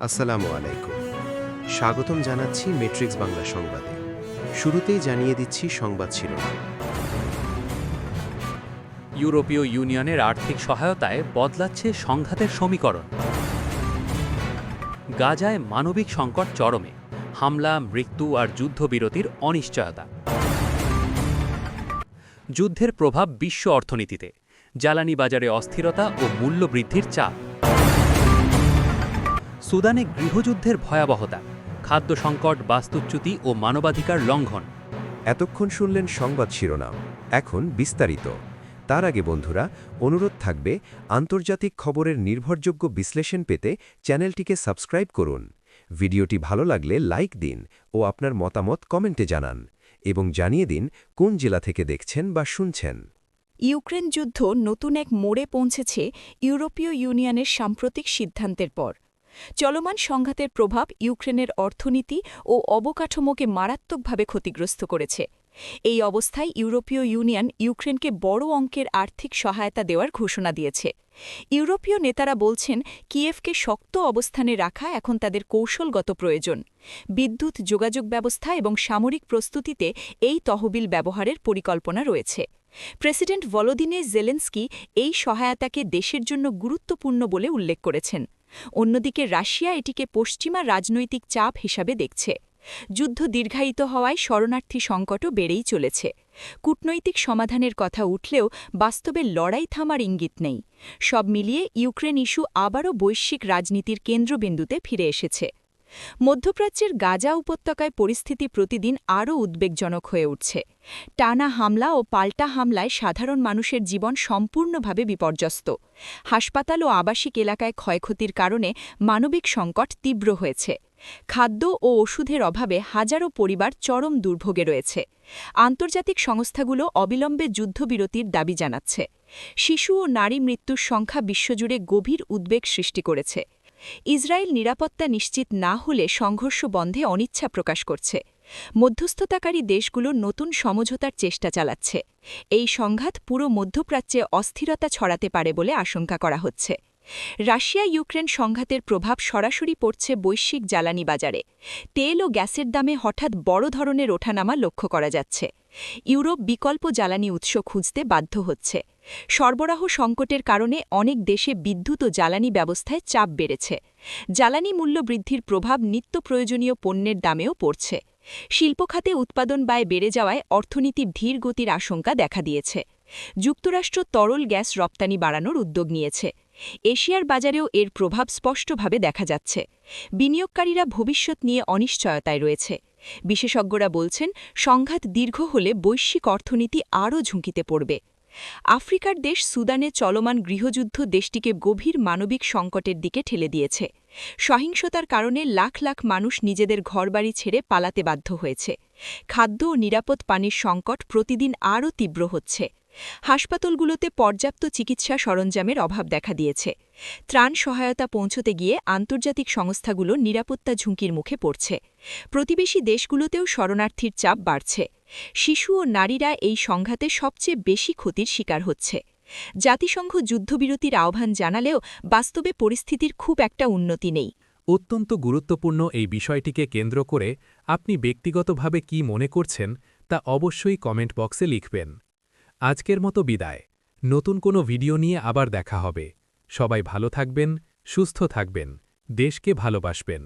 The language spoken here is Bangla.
আসসালামু আলাইকুম। স্বাগতম জানাচ্ছি মেট্রিক্স বাংলা সংবাদে। শুরুতেই জানিয়ে দিচ্ছি সংবাদ শিরোনাম। ইউরোপীয় ইউনিয়নের আর্থিক সহায়তায় বদলাচ্ছে সংঘাতের সমীকরণ। গাজায় মানবিক সংকট চরমে। হামলা, মৃত্যু আর যুদ্ধবিরতির অনিশ্চয়তা। যুদ্ধের প্রভাব বিশ্ব অর্থনীতিতে। জ্বালানি বাজারে অস্থিরতা ও মূল্য বৃদ্ধির চাপ। সুদানে গৃহযুদ্ধের ভয়াবহতা খাদ্য সংকট বাস্তুচ্যুতি ও মানবাধিকার লঙ্ঘন। এতক্ষণ শুনলেন সংবাদ শিরোনাম। এখন বিস্তারিত। তার আগে বন্ধুরা অনুরোধ থাকবে আন্তর্জাতিক খবরের নির্ভরযোগ্য বিশ্লেষণ পেতে চ্যানেলটিকে সাবস্ক্রাইব করুন। ভিডিওটি ভালো লাগলে লাইক দিন ও আপনার মতামত কমেন্টে জানান এবং জানিয়ে দিন কোন জেলা থেকে দেখছেন বা শুনছেন। ইউক্রেন যুদ্ধ নতুন এক মোড়ে পৌঁছেছে ইউরোপীয় ইউনিয়নের সাম্প্রতিক সিদ্ধান্তের পর। চলমান সংঘাতের প্রভাব ইউক্রেনের অর্থনীতি ও অবকাঠামোকে মারাত্মকভাবে ক্ষতিগ্রস্ত করেছে। এই অবস্থায় ইউরোপীয় ইউনিয়ন ইউক্রেনকে বড় অঙ্কের আর্থিক সহায়তা দেওয়ার ঘোষণা দিয়েছে। ইউরোপীয় নেতারা বলছেন, কিয়েভকে শক্ত অবস্থানে রাখা এখন তাদের কৌশলগত প্রয়োজন। বিদ্যুৎ, যোগাযোগ ব্যবস্থা এবং সামরিক প্রস্তুতিতে এই তহবিল ব্যবহারের পরিকল্পনা রয়েছে। প্রেসিডেন্ট ভলোদিনে জেলেন্সকি এই সহায়তাকে দেশের জন্য গুরুত্বপূর্ণ বলে উল্লেখ করেছেন। অন্যদিকে রাশিয়া এটিকে পশ্চিমা রাজনৈতিক চাপ হিসাবে দেখছে। যুদ্ধ দীর্ঘায়িত হওয়ায় শরণার্থী সংকটও বেড়েই চলেছে। কূটনৈতিক সমাধানের কথা উঠলেও বাস্তবে লড়াই থামার ইঙ্গিত নেই। সব মিলিয়ে ইউক্রেন ইস্যু আবারও বৈশ্বিক রাজনীতির কেন্দ্রবিন্দুতে ফিরে এসেছে। মধ্যপ্রাচ্যের গাজা উপত্যকায় পরিস্থিতি প্রতিদিন আরও উদ্বেগজনক হয়ে উঠছে। টানা হামলা ও পাল্টা হামলায় সাধারণ মানুষের জীবন সম্পূর্ণভাবে বিপর্যস্ত। হাসপাতাল ও আবাসিক এলাকায় ক্ষয়ক্ষতির কারণে মানবিক সংকট তীব্র হয়েছে। খাদ্য ও ওষুধের অভাবে হাজারো পরিবার চরম দুর্ভোগে রয়েছে। আন্তর্জাতিক সংস্থাগুলো অবিলম্বে যুদ্ধবিরতির দাবি জানাচ্ছে। শিশু ও নারী মৃত্যুর সংখ্যা বিশ্বজুড়ে গভীর উদ্বেগ সৃষ্টি করেছে। ইসরায়েল নিরাপত্তা নিশ্চিত না হলে সংঘর্ষ বন্ধে অনিচ্ছা প্রকাশ করছে। মধ্যস্থতাকারী দেশগুলো নতুন সমঝোতার চেষ্টা চালাচ্ছে। এই সংঘাত পুরো মধ্যপ্রাচ্যে অস্থিরতা ছড়াতে পারে বলে আশঙ্কা করা হচ্ছে। রাশিয়া ইউক্রেন সংঘাতের প্রভাব সরাসরি পড়ছে বৈশ্বিক জ্বালানি বাজারে। তেল ও গ্যাসের দামে হঠাৎ বড় ধরনের ওঠানামা লক্ষ্য করা যাচ্ছে। ইউরোপ বিকল্প জ্বালানি উৎস খুঁজতে বাধ্য হচ্ছে। সরবরাহ সংকটের কারণে অনেক দেশে বিদ্যুৎ ও জ্বালানি ব্যবস্থায় চাপ বেড়েছে। জ্বালানি মূল্য বৃদ্ধির প্রভাব নিত্য প্রয়োজনীয় পণ্যের দামেও পড়ছে। শিল্পখাতে উৎপাদন ব্যয় বেড়ে যাওয়ায় অর্থনীতির ধীর গতির আশঙ্কা দেখা দিয়েছে। যুক্তরাষ্ট্র তরল গ্যাস রপ্তানি বাড়ানোর উদ্যোগ নিয়েছে। এশিয়ার বাজারেও এর প্রভাব স্পষ্টভাবে দেখা যাচ্ছে। বিনিয়োগকারীরা ভবিষ্যৎ নিয়ে অনিশ্চয়তায় রয়েছে। বিশেষজ্ঞরা বলছেন, সংঘাত দীর্ঘ হলে বৈশ্বিক অর্থনীতি আরও ঝুঁকিতে পড়বে। আফ্রিকার দেশ সুদানে চলমান গৃহযুদ্ধ দেশটিকে গভীর মানবিক সংকটের দিকে ঠেলে দিয়েছে। সহিংসতার কারণে লাখ লাখ মানুষ নিজেদের ঘরবাড়ি ছেড়ে পালাতে বাধ্য হয়েছে। খাদ্য ও নিরাপদ পানির সংকট প্রতিদিন আরও তীব্র হচ্ছে। হাসপাতালগুলোতে পর্যাপ্ত চিকিৎসা সরঞ্জামের অভাব দেখা দিয়েছে। ত্রাণ সহায়তা পৌঁছতে গিয়ে আন্তর্জাতিক সংস্থাগুলো নিরাপত্তা ঝুঁকির মুখে পড়ছে। প্রতিবেশী দেশগুলোতেও শরণার্থীর চাপ বাড়ছে। শিশু ও নারীরা এই সংঘাতে সবচেয়ে বেশি ক্ষতির শিকার হচ্ছে। জাতিসংঘ যুদ্ধবিরতির আহ্বান জানালেও বাস্তবে পরিস্থিতির খুব একটা উন্নতি নেই। অত্যন্ত গুরুত্বপূর্ণ এই বিষয়টিকে কেন্দ্র করে আপনি ব্যক্তিগতভাবে কি মনে করছেন তা অবশ্যই কমেন্ট বক্সে লিখবেন। আজকের মতো বিদায়। নতুন কোনো ভিডিও নিয়ে আবার দেখা হবে। সবাই ভালো থাকবেন, সুস্থ থাকবেন, দেশকে ভালোবাসবেন।